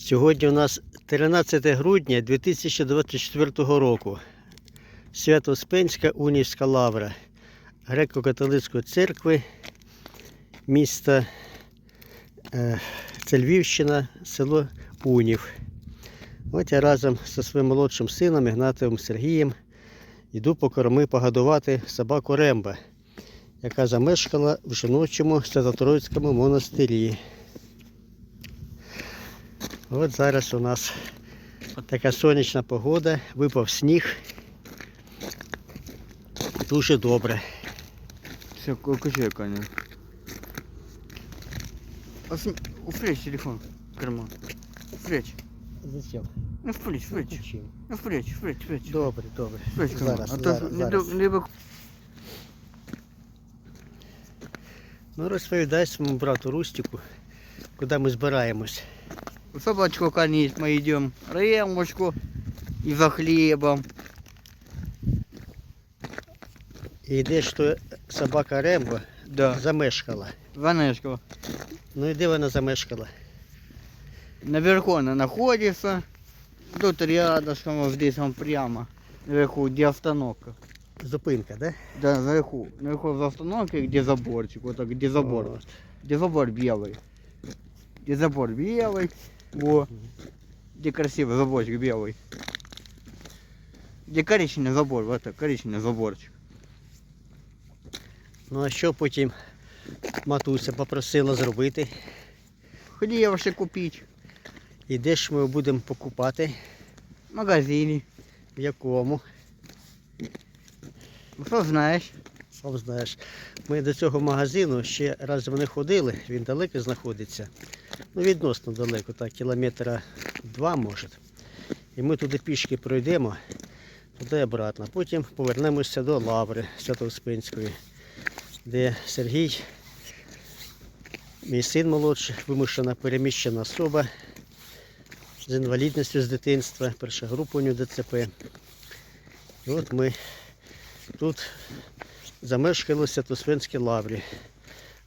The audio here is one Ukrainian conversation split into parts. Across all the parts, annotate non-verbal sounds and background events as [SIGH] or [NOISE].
Сьогодні у нас 13 грудня 2024 року. Свято-Успенська Унівська лавра Греко-католицької церкви міста е, це Львівщина, село Унів. От я разом зі своїм молодшим сином Ігнатовим Сергієм йду по корми погодувати собаку Ремба, яка замешкала в жіночому Свято-Троїцькому монастирі. От зараз у нас така сонячна погода, випав сніг. Дуже добре. Все, качай, Каня. Упрячь телефон карман. Упрячь. Зачем? Ну, впрячь, впрячь. Ну, впрячь, впрячь, впрячь. Добре, добре. Впрячь. Зараз, А зараз, зараз. либо Ну розповідай своєму брату Рустику, куди ми збираємось. собачку кормить мы идем, ремочку и за хлебом. І йдеш, що собака Рембо Да, замешкала. Ванешка. Ну і де вона замешкала? Наверху она находится. Тут рядышком, вот здесь он прямо. Наверху, где остановка. Зупинка, да? Да, наверху. Наверху за остановкой, где заборчик. Вот так, где забор. От. Где забор белый. Где забор белый. Во. Где красивый заборчик белый. Где коричневый забор. Вот так, коричневый заборчик. Ну а що потім матуся попросила зробити? Хлебушек купить. І де ж ми його будемо покупати? В магазине. В якому? Ну, Что знаешь? Сам знаєш, ми до цього магазину ще разом не ходили, він далеко знаходиться. Ну, відносно далеко, так, кілометра два може. І ми туди пішки пройдемо, туди обратно. Потім повернемося до Лаври Свято-Успенської, де Сергій, мій син молодший, вимушена переміщена особа з інвалідністю з дитинства, перша група у нього ДЦП. І от ми тут замешкалися в Свинській лаврі.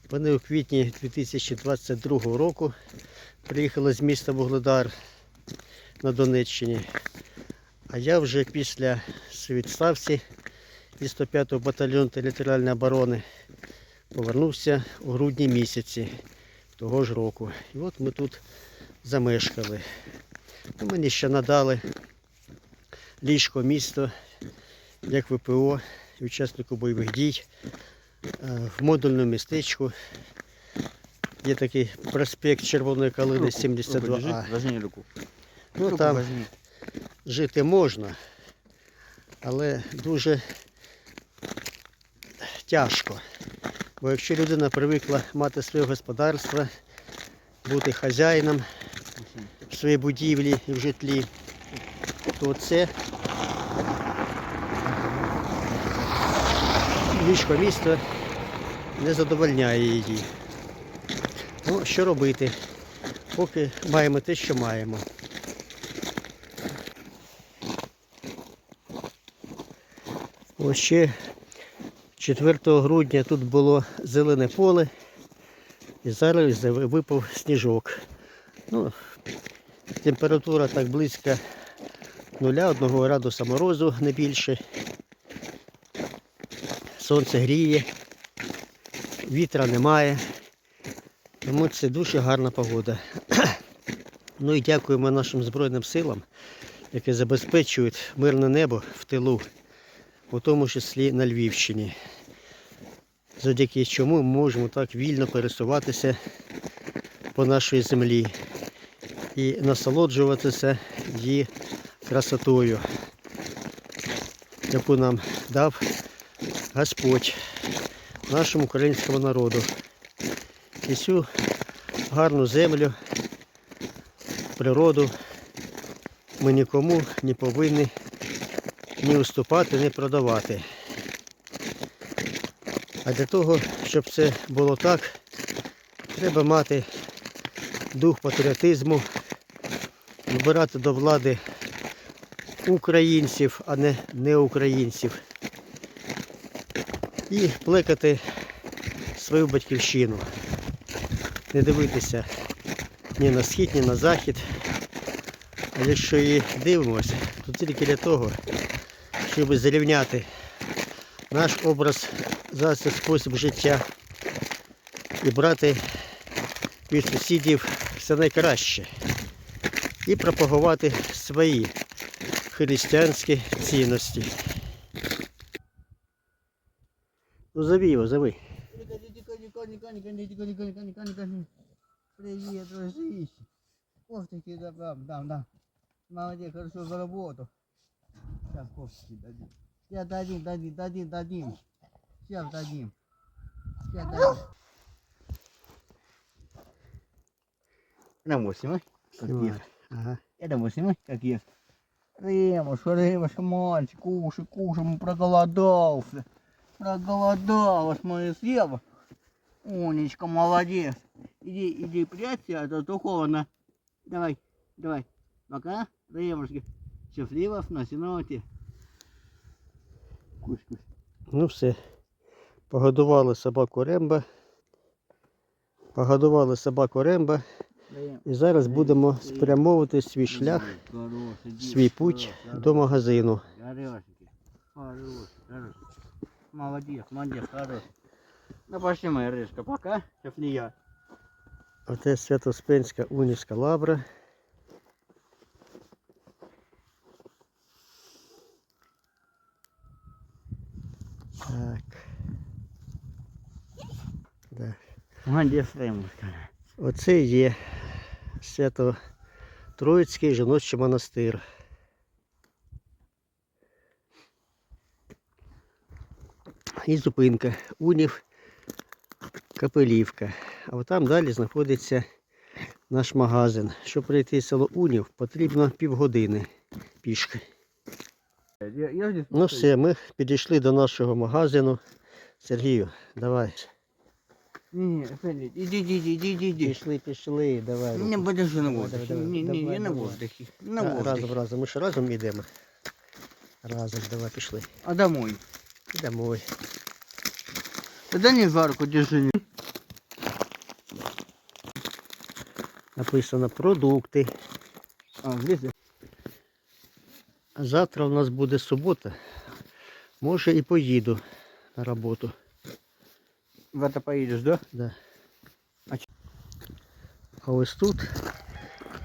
Вони у квітні 2022 року приїхали з міста Вугледар на Донеччині. А я вже після відставці із 105-го батальйону територіальної оборони повернувся у грудні місяці того ж року. І от ми тут замешкали. Ну, Мені ще надали ліжко місто як ВПО учаснику бойових дій в модульному містечку. Є такий проспект Червоної калини 72А. Возьми руку. Ну там жити можна, але дуже тяжко. Бо якщо людина привикла мати своє господарство, бути хазяїном в своїй будівлі і в житлі, то це ліжко місто не задовольняє її. Ну, що робити? Поки маємо те, що маємо. Ось ще 4 грудня тут було зелене поле і зараз випав сніжок. Ну, температура так близько нуля, одного градуса морозу не більше. Сонце гріє, вітра немає. Тому це дуже гарна погода. [CLEARS THROAT] Ну і дякуємо нашим Збройним силам, які забезпечують мирне небо в тилу, у тому числі на Львівщині. Завдяки чому ми можемо так вільно пересуватися по нашій землі і насолоджуватися її красотою, яку нам дав Господь нашому українському народу. І цю гарну землю, природу ми нікому не повинні ні уступати, ні продавати. А для того, щоб це було так, треба мати дух патріотизму, вибирати до влади українців, а не неукраїнців. І плекати свою батьківщину. Не дивитися ні на схід, ні на захід, А якщо її дивимося, то тільки для того, щоб зрівняти наш образ за цей спосіб життя і брати від сусідів все найкраще і пропагувати свої християнські цінності. Ну зови його, зови. Привет, дружище. Кофтики дам, дам, дам. Молодец, хорошо за работу. Сейчас кофтики дадим. Сейчас дадим, дадим, дадим, дадим. Сейчас дадим. Сейчас дадим. Ремус, снимай. Как ест. Ага. Ремус, снимай, как ест. Ремус, Ремус, мальчик, кушай, кушай, мы проголодался. Проголодалась моя слева. Умничка, молодец. Иди, иди прячься, а то, холодно. Давай, давай. Пока, Ремушки. Счастливо, в носиноте. Кусь, кусь. Ну все. Погодували собаку Ремба. Погодували собаку Ремба. Рем. І зараз будемо спрямовувати свій шлях, свій путь до магазину. Молодец, молодец, хороший. Ну пошли, моя рыжка, пока. Счастливо. Оце Святоспенська унівська лавра. Так. Да. Молодец, Ремушка. Оце є свято Троїцький жіночий монастир. І зупинка Унів Капелівка. А от там далі знаходиться наш магазин. Щоб прийти в село Унів, потрібно півгодини пішки. Ну все, ми підійшли до нашого магазину. Сергію, давай. Федя, иди, иди, иди, иди, иди, иди. Пішли, пішли, давай. Не, подожди на не, давай, я на давай. воздухе. На А, воздухе. Разом, разом. Ми ж разом йдемо. Разом, давай пішли. А домой? Домой. Тогда не зварку держи. Написано продукти. А, здесь? Завтра у нас буде субота. Може і поїду на роботу. В это поедешь, да? Да. А ч- А ось тут,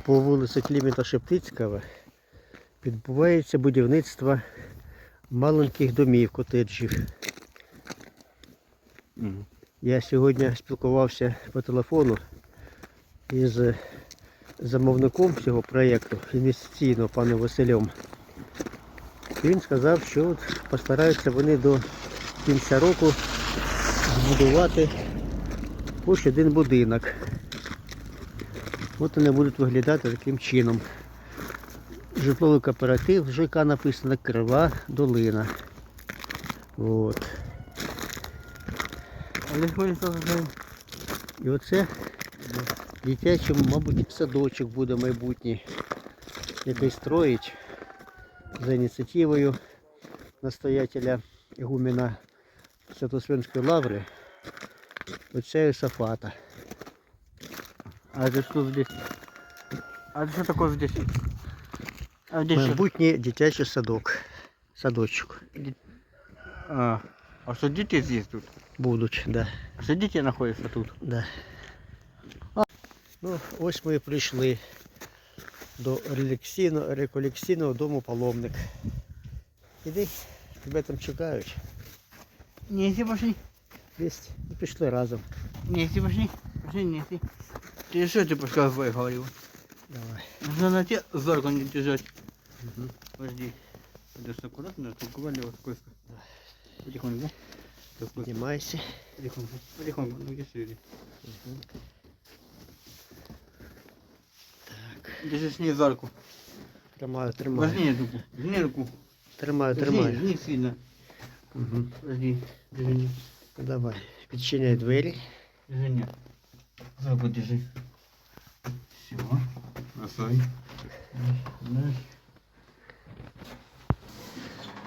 по вулиці Клімента Шептицького, відбувається будівництво маленьких домів, котеджів. Я сьогодні спілкувався по телефону із замовником цього проєкту інвестиційного паном Василем. Він сказав, що от постараються вони до кінця року збудувати хоч один будинок. От вони будуть виглядати таким чином. Житловий кооператив, ЖК написано Крива Долина. От. А здесь ходишь. І оце дитячий, мабуть, садочок буде майбутній, який строїть за ініціативою настоятеля Ігумена Святосвинської лаври отця Йосафата. А это что здесь? А это что такое здесь? А здесь? Майбутній дитячий садок. Садочок. А, а что дети здесь тут? Будуть, да. А что дети находятся тут? да. Ну, ось ми і прийшли до реколекційного, дому паломник. Іди, тебе там чекають. Неси, пошли. Весть. Ну, пішли разом. Неси, пошли. Пошли, неси. Ты что ты пошла в говорил? Давай. Нужно на тебе зорку не держать. Подожди. Идешь аккуратно, только валил. Потихоньку, да? Такой, Піднімайся. Потихоньку, потихоньку, ну иди шире. Так. Держи с ней за руку. Тримаю, тримаю. Возьми руку, возьми руку. Тримаю, Держи, тримаю. не сильно. Угу. Подожди, держи не. Давай. Підчиняй двері. Держи не. За руку держи. Все. Бросай. Да.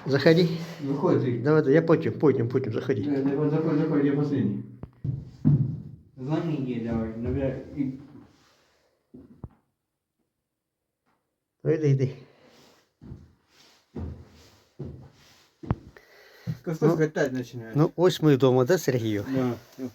Заходи. Выходи ты. Давай, давай, я потім, потім, потім заходи. Да, давай, заходи, заходи, я последний. Звони ей давай, набирай. И... Ну йди, йди. Костас катать начинает. Ну ось ми вдома, да, Сергію? Да. всё.